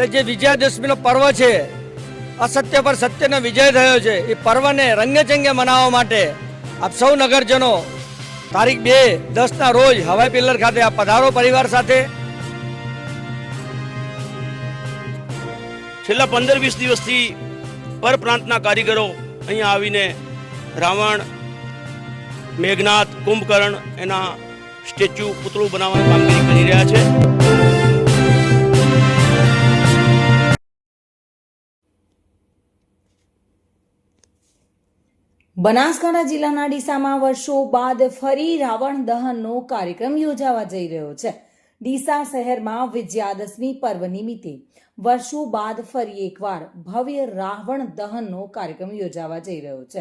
એટલે જે વિજયાદશમીનો પર્વ છે અસત્ય પર સત્યનો વિજય થયો છે, એ પર્વને રંગેચંગે મનાવવા માટે આપ સૌ નગરજનો તારીખ બે દસના રોજ હવાઈ પિલ્લર ખાતે આ પધારો પરિવાર સાથે. છેલ્લા પંદર વીસ દિવસથી પરપ્રાંતના કારીગરો અહીંયા આવીને રાવણ, મેઘનાથ, કુંભકર્ણ એના સ્ટેચ્યુ પુતળું બનાવવાની કામગીરી કરી રહ્યા છે. બનાસકાંઠા જિલ્લાના ડીસામાં વર્ષો બાદ ફરી રાવણ દહનનો કાર્યક્રમ યોજાવા જઈ રહ્યો છે. ડીસા શહેરમાં વિજયાદશમી પર્વ નિમિત્તે વર્ષો બાદ ફરી એકવાર ભવ્ય રાવણ દહનનો કાર્યક્રમ યોજાવા જઈ રહ્યો છે.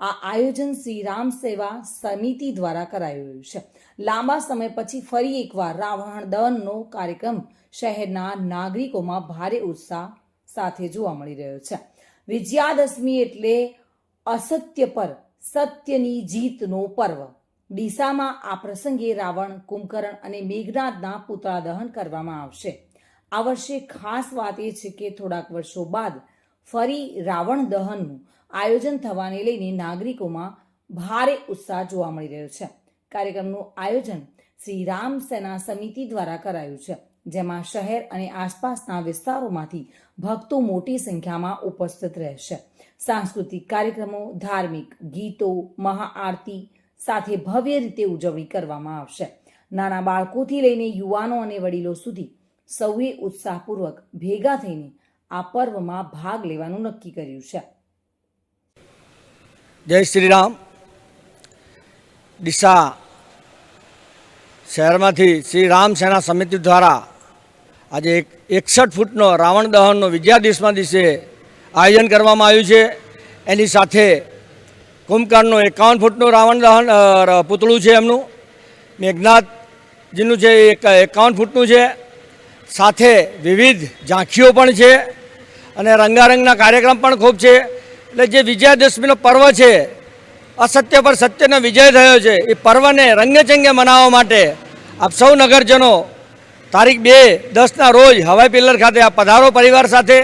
આ આયોજન શ્રી રામ સેવા સમિતિ દ્વારા કરાયું રહ્યું છે. લાંબા સમય પછી ફરી એકવાર રાવણ દહનનો કાર્યક્રમ શહેરના નાગરિકોમાં ભારે ઉત્સાહ સાથે જોવા મળી રહ્યો છે. વિજયાદશમી એટલે અસત્ય પર સત્યની જીતનો પર્વ. ડીસામાં આ પ્રસંગે રાવણ, કુંભકર્ણ અને મેઘનાથના પુતળા દહન કરવામાં આવશે. આ વર્ષે ખાસ વાત એ છે કે થોડાક વર્ષો બાદ ફરી રાવણ દહનનું આયોજન થવાને લઈને નાગરિકોમાં ભારે ઉત્સાહ જોવા મળી રહ્યો છે. કાર્યક્રમનું આયોજન શ્રી રામ સેના સમિતિ દ્વારા કરાયું છે. જેમાં શહેર અને આસપાસના વિસ્તારોમાંથી ભક્તો મોટી સંખ્યામાં ઉપસ્થિત રહેશે. સાંસ્કૃતિક કાર્યક્રમો, ધાર્મિક ગીતો, મહાઆરતી સાથે ભવ્ય રીતે ઉજવણી કરવામાં આવશે. નાના બાળકોથી લઈને યુવાનો અને વડીલો સુધી સૌએ ઉત્સાહપૂર્વક ભેગા થઈને આ પર્વમાં ભાગ લેવાનું નક્કી કર્યું છે. જય શ્રી રામ ડીસા શહેરમાંથી શ્રી રામ સેના સમિતિ દ્વારા આજે એક એકસઠ ફૂટનો રાવણ દહનનો વિજયાદિવસના દિવસે આયોજન કરવામાં આવ્યું છે. એની સાથે કુંભકર્ણનું એકાવન ફૂટનું રાવણ દહન પૂતળું છે એમનું. મેઘનાથજીનું છે એક, એકાવન ફૂટનું છે. સાથે વિવિધ ઝાંખીઓ પણ છે અને રંગારંગના કાર્યક્રમ પણ ખૂબ છે. એટલે જે વિજયાદશમીનો પર્વ છે, અસત્ય પર સત્યનો વિજય થયો છે, એ પર્વને રંગેચંગે મનાવવા માટે આપ સૌ નગરજનો તારીખ બે, દસના રોજ હવાઈ પિલ્લર ખાતે આ પધારો પરિવાર સાથે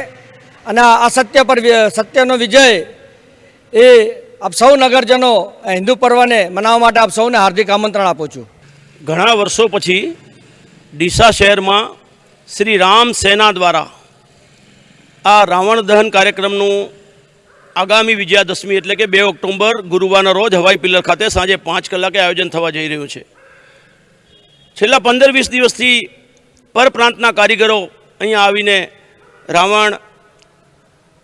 અને આ અસત્ય પર સત્યનો વિજય એ આપ સૌ નગરજનો હિન્દુ પર્વને મનાવવા માટે આપ સૌને હાર્દિક આમંત્રણ આપું છું. ઘણા વર્ષો પછી ડીસા શહેરમાં શ્રી રામ સેના દ્વારા આ રાવણ દહન કાર્યક્રમનું આગામી વિજયાદશમી એટલે કે બે ઓક્ટોબર ગુરુવારના રોજ હવાઈ પિલ્લર ખાતે સાંજે પાંચ કલાકે આયોજન થવા જઈ રહ્યું છે. છેલ્લા પંદર વીસ દિવસથી પરપ્રાંતના કારીગરો અહીંયા આવીને રાવણ,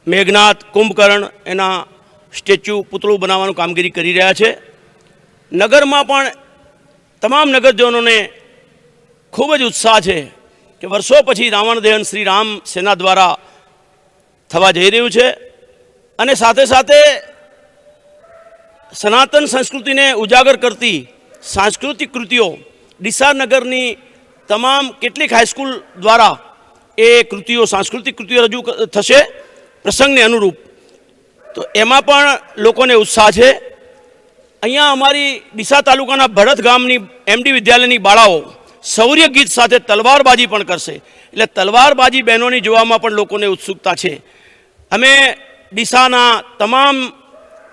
મેઘનાથ, કુંભકર્ણ એના સ્ટેચ્યુ પુતળું બનાવવાનું કામગીરી કરી રહ્યા છે. નગરમાં પણ તમામ નગરજનોને ખૂબ જ ઉત્સાહ છે કે વર્ષો પછી રાવણ દહન શ્રી રામ સેના દ્વારા થવા જઈ રહ્યું છે અને સાથે સાથે સનાતન સંસ્કૃતિને ઉજાગર કરતી સાંસ્કૃતિક કૃતિઓ ડીસા નગરની તમામ કેટલીક હાઈસ્કૂલ દ્વારા એ કૃતિઓ, સાંસ્કૃતિક કૃતિઓ રજૂ થશે પ્રસંગને અનુરૂપ. તો એમાં પણ લોકોને ઉત્સાહ છે. અહીંયા અમારી ડીસા તાલુકાના ભરત ગામની એમડી વિદ્યાલયની બાળાઓ શૌર્ય ગીત સાથે તલવારબાજી પણ કરશે. એટલે તલવારબાજી બહેનોની જોવામાં પણ લોકોને ઉત્સુકતા છે. અમે ડીસાના તમામ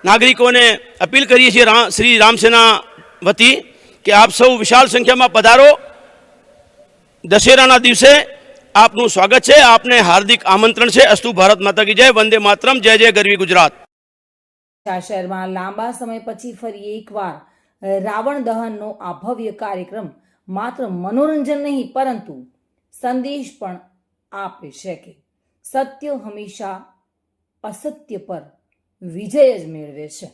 નાગરિકોને અપીલ કરીએ છીએ શ્રી રામસેના વતી કે આપ સૌ વિશાળ સંખ્યામાં પધારો. દશેરાના દિવસે આપનું સ્વાગત છે. આપને હાર્દિક આમંત્રણ છે. અસ્તુ ભારત માતા કી જય. વંદે માતરમ. જય જય ગરવી ગુજરાત. શહેરમાં લાંબા સમય પછી ફરી એકવાર રાવણ દહનનો આ ભવ્ય કાર્યક્રમ માત્ર મનોરંજન નહીં, પરંતુ સંદેશ પણ આપે છે કે સત્ય હંમેશા અસત્ય પર વિજય જ મેળવે છે.